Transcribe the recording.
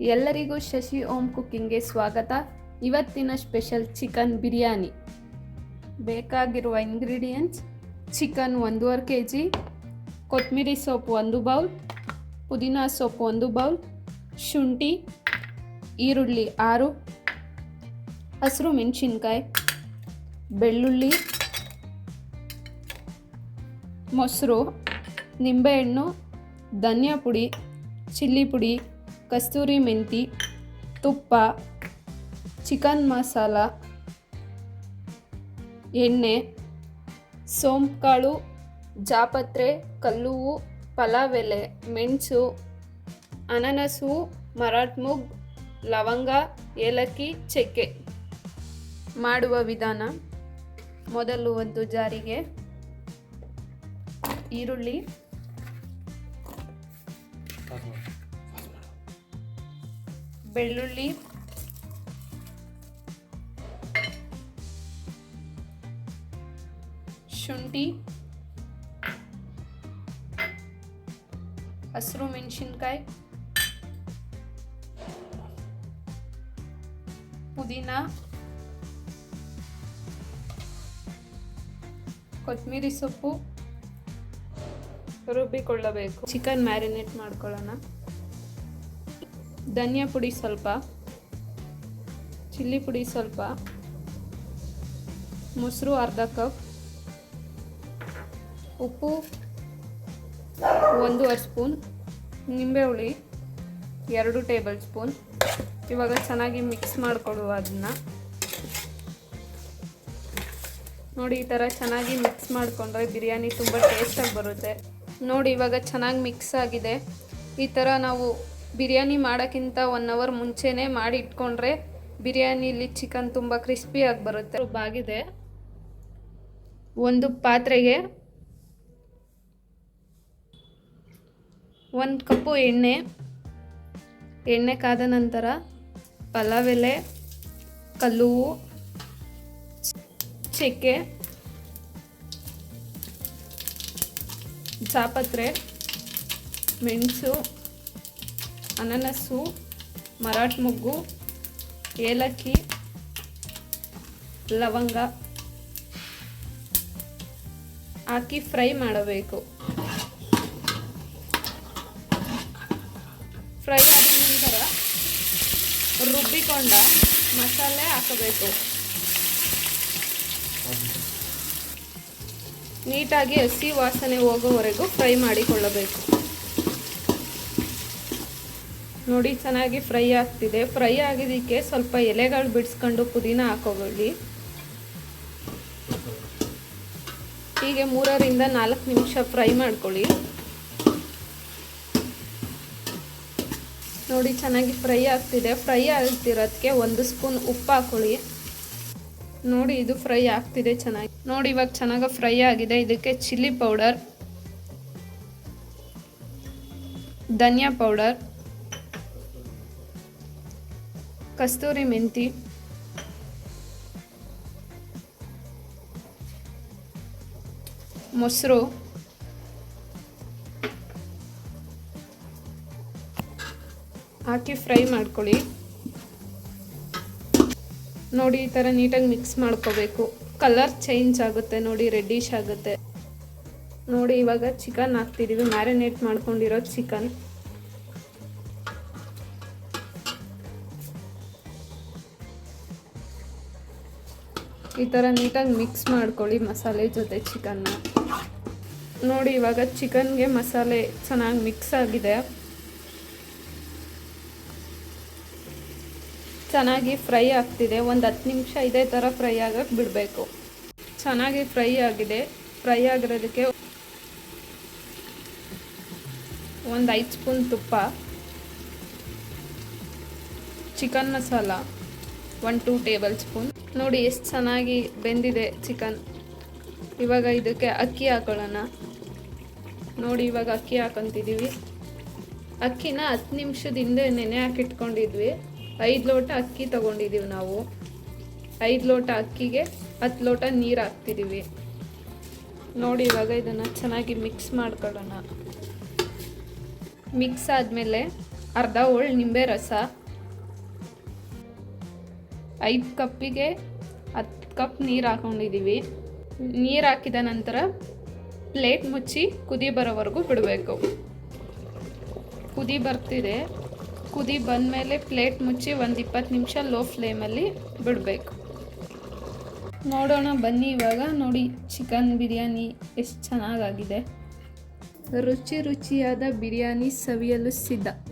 ಎಲ್ಲರಿಗೂ ಶಶಿ ಓಂ ಕುಕ್ಕಿಂಗ್ಗೆ ಸ್ವಾಗತ. ಇವತ್ತಿನ ಸ್ಪೆಷಲ್ ಚಿಕನ್ ಬಿರಿಯಾನಿ. ಬೇಕಾಗಿರುವ ಇಂಗ್ರೀಡಿಯೆಂಟ್ಸ್, ಚಿಕನ್ ಒಂದೂವರೆ ಕೆ ಜಿ ಕೊತ್ತಂಬರಿ ಸೊಪ್ಪು ಒಂದು ಬೌಲ್, ಪುದೀನ ಸೊಪ್ಪು ಒಂದು ಬೌಲ್, ಶುಂಠಿ, ಈರುಳ್ಳಿ ಆರು, ಹಸಿರು ಮೆಣಸಿನ್ಕಾಯಿ, ಬೆಳ್ಳುಳ್ಳಿ, ಮೊಸರು, ನಿಂಬೆಹಣ್ಣು, ಧನಿಯಾ ಪುಡಿ, ಚಿಲ್ಲಿ ಪುಡಿ ಕಸ್ತೂರಿ ಮೆಂತಿ, ತುಪ್ಪ, ಚಿಕನ್ ಮಸಾಲ, ಎಣ್ಣೆ, ಸೋಂಪುಕಾಳು, ಜಾಪತ್ರೆ, ಕಲ್ಲುವು ಪಲಾವ್ ಮೆಣಸು, ಅನನಸು, ಮರಾಠ್ಮುಗ್, ಲವಂಗ, ಏಲಕ್ಕಿ, ಚಕ್ಕೆ. ಮಾಡುವ ವಿಧಾನ. ಮೊದಲು ಒಂದು ಜಾರಿಗೆ ಈರುಳ್ಳಿ. ಬೆಳ್ಳುಳ್ಳಿ. ಶುಂಠಿ. ಹಸಿರು ಮೆಣಸಿನ್ಕಾಯಿ. ಪುದೀನ. ಕೊತ್ತಂಬರಿ ಸೊಪ್ಪು. ರುಬ್ಬಿಕೊಳ್ಳಬೇಕು. ಚಿಕನ್ ಮ್ಯಾರಿನೇಟ್ ಮಾಡ್ಕೊಳ್ಳೋಣ. ಧನಿಯಾ ಪುಡಿ ಸ್ವಲ್ಪ, ಚಿಲ್ಲಿ ಪುಡಿ ಸ್ವಲ್ಪ, ಮೊಸರು ಅರ್ಧ ಕಪ್, ಉಪ್ಪು ಒಂದೂವರೆ ಸ್ಪೂನ್, ನಿಂಬೆ ಹುಳಿ ಎರಡು ಟೇಬಲ್ ಸ್ಪೂನ್. ಇವಾಗ ಚೆನ್ನಾಗಿ ಮಿಕ್ಸ್ ಮಾಡಿಕೊಡುವ ಅದನ್ನು. ನೋಡಿ, ಈ ಥರ ಚೆನ್ನಾಗಿ ಮಿಕ್ಸ್ ಮಾಡಿಕೊಂಡ್ರೆ ಬಿರಿಯಾನಿ ತುಂಬ ಟೇಸ್ಟಾಗಿ ಬರುತ್ತೆ. ನೋಡಿ, ಇವಾಗ ಚೆನ್ನಾಗಿ ಮಿಕ್ಸ್ ಆಗಿದೆ. ಈ ಥರ ನಾವು ಬಿರಿಯಾನಿ ಮಾಡೋಕ್ಕಿಂತ ಒನ್ ಅವರ್ ಮುಂಚೆನೇ ಮಾಡಿ ಇಟ್ಕೊಂಡ್ರೆ ಬಿರಿಯಾನಿಲಿ ಚಿಕನ್ ತುಂಬ ಕ್ರಿಸ್ಪಿಯಾಗಿ ಬರುತ್ತೆ. ಬಾಗಿದೆ. ಒಂದು ಪಾತ್ರೆಗೆ ಒಂದು ಕಪ್ಪು ಎಣ್ಣೆ ಎಣ್ಣೆ ಕಾದ ನಂತರ ಪಲಾವ್ ಎಲೆ, ಕಲ್ಲುವು, ಚಕ್ಕೆ ಜಾಪತ್ರೆ ಮೆಣಸು ಅನನಸ್ಸು ಮರಾಠ ಮೊಗ್ಗು ಏಲಕ್ಕಿ, ಲವಂಗ ಹಾಕಿ ಫ್ರೈ ಮಾಡಬೇಕು. ಫ್ರೈ ಆದ ನಂತರ ರುಬ್ಬಿಕೊಂಡ ಮಸಾಲೆ ಹಾಕಬೇಕು. ನೀಟಾಗಿ ಹಸಿ ವಾಸನೆ ಹೋಗೋವರೆಗೂ ಫ್ರೈ ಮಾಡಿಕೊಳ್ಳಬೇಕು. ನೋಡಿ ಚೆನ್ನಾಗಿ ಫ್ರೈ ಆಗ್ತಿದೆ. ಫ್ರೈ ಆಗಿದ್ದಕ್ಕೆ ಸ್ವಲ್ಪ ಎಲೆಗಳು ಬಿಡಿಸ್ಕೊಂಡು ಪುದೀನ ಹಾಕೋಬೇಡಿ ಹೀಗೆ ಮೂರರಿಂದ ನಾಲ್ಕು ನಿಮಿಷ ಫ್ರೈ ಮಾಡ್ಕೊಳ್ಳಿ. ನೋಡಿ ಚೆನ್ನಾಗಿ ಫ್ರೈ ಆಗ್ತಿದೆ. ಫ್ರೈ ಆಗ್ತಿರೋದಕ್ಕೆ ಒಂದು ಸ್ಪೂನ್ ಉಪ್ಪು ಹಾಕೊಳ್ಳಿ. ನೋಡಿ ಇದು ಫ್ರೈ ಆಗ್ತಿದೆ ಚೆನ್ನಾಗಿ. ನೋಡಿ ಇವಾಗ ಚೆನ್ನಾಗಿ ಫ್ರೈ ಆಗಿದೆ. ಇದಕ್ಕೆ ಚಿಲ್ಲಿ ಪೌಡರ್, ಧನಿಯಾ ಪೌಡರ್ ಕಸ್ತೂರಿ ಮೆಂತಿ. ಮೊಸರು. ಹಾಕಿ ಫ್ರೈ ಮಾಡ್ಕೊಳ್ಳಿ. ನೋಡಿ ಈ ಥರ ನೀಟಾಗಿ ಮಿಕ್ಸ್ ಮಾಡ್ಕೋಬೇಕು. ಕಲರ್ ಚೇಂಜ್ ಆಗುತ್ತೆ ನೋಡಿ, ರೆಡ್ಡಿಶ್ ಆಗುತ್ತೆ. ನೋಡಿ ಇವಾಗ ಚಿಕನ್ ಹಾಕ್ತಿದ್ದೀವಿ ಮ್ಯಾರಿನೇಟ್ ಮಾಡ್ಕೊಂಡಿರೋ ಚಿಕನ್. ಈ ಥರ ನೀಟಾಗಿ ಮಿಕ್ಸ್ ಮಾಡ್ಕೊಳ್ಳಿ ಮಸಾಲೆ ಜೊತೆ ಚಿಕನ್ನ ನೋಡಿ, ಇವಾಗ ಚಿಕನ್ಗೆ ಮಸಾಲೆ ಚೆನ್ನಾಗಿ ಮಿಕ್ಸ್ ಆಗಿದೆ. ಚೆನ್ನಾಗಿ ಫ್ರೈ ಆಗ್ತಿದೆ. ಒಂದು ಹತ್ತು ನಿಮಿಷ ಇದೇ ಥರ ಫ್ರೈ ಆಗಕ್ಕೆ ಬಿಡಬೇಕು. ಚೆನ್ನಾಗಿ ಫ್ರೈ ಆಗಿದೆ. ಫ್ರೈ ಆಗಿರೋದಕ್ಕೆ ಒಂದು ಐದು ಸ್ಪೂನ್ ತುಪ್ಪ. Chicken masala. One, two tablespoon ನೋಡಿ ಎಷ್ಟು ಚೆನ್ನಾಗಿ ಬೆಂದಿದೆ ಚಿಕನ್. ಇವಾಗ ಇದಕ್ಕೆ ಅಕ್ಕಿ ಹಾಕೊಳ್ಳೋಣ. ನೋಡಿ ಇವಾಗ ಅಕ್ಕಿ ಹಾಕೊತಿದ್ದೀವಿ ಅಕ್ಕಿನ ಹತ್ತು ನಿಮಿಷದ ಹಿಂದೆ ನೆನೆ ಹಾಕಿಟ್ಕೊಂಡಿದ್ವಿ. ಐದು ಲೋಟ ಅಕ್ಕಿ ತಗೊಂಡಿದ್ದೀವಿ ನಾವು. ಐದು ಲೋಟ ಅಕ್ಕಿಗೆ ಹತ್ತು ಲೋಟ ನೀರು ಹಾಕ್ತಿದ್ದೀವಿ ನೋಡಿ ಇವಾಗ ಇದನ್ನು ಚೆನ್ನಾಗಿ ಮಿಕ್ಸ್ ಮಾಡ್ಕೊಳ್ಳೋಣ. ಮಿಕ್ಸ್ ಆದಮೇಲೆ ಅರ್ಧ ಹೋಳು ನಿಂಬೆ ರಸ. ಐದು ಕಪ್ಪಿಗೆ ಹತ್ತು ಕಪ್ ನೀರು ಹಾಕೊಂಡಿದ್ದೀವಿ ನೀರು ಹಾಕಿದ ನಂತರ ಪ್ಲೇಟ್ ಮುಚ್ಚಿ ಕುದಿ ಬರೋವರೆಗೂ ಬಿಡಬೇಕು. ಕುದಿ ಬರ್ತಿದೆ. ಕುದಿ ಬಂದಮೇಲೆ ಪ್ಲೇಟ್ ಮುಚ್ಚಿ ಒಂದು ಇಪ್ಪತ್ತು ನಿಮಿಷ ಲೋ ಫ್ಲೇಮಲ್ಲಿ ಬಿಡಬೇಕು. ನೋಡೋಣ, ಬನ್ನಿ ಇವಾಗ. ನೋಡಿ, ಚಿಕನ್ ಬಿರಿಯಾನಿ ಎಷ್ಟು ಚೆನ್ನಾಗಾಗಿದೆ. ರುಚಿ ರುಚಿಯಾದ ಬಿರಿಯಾನಿ ಸವಿಯಲು ಸಿದ್ಧ.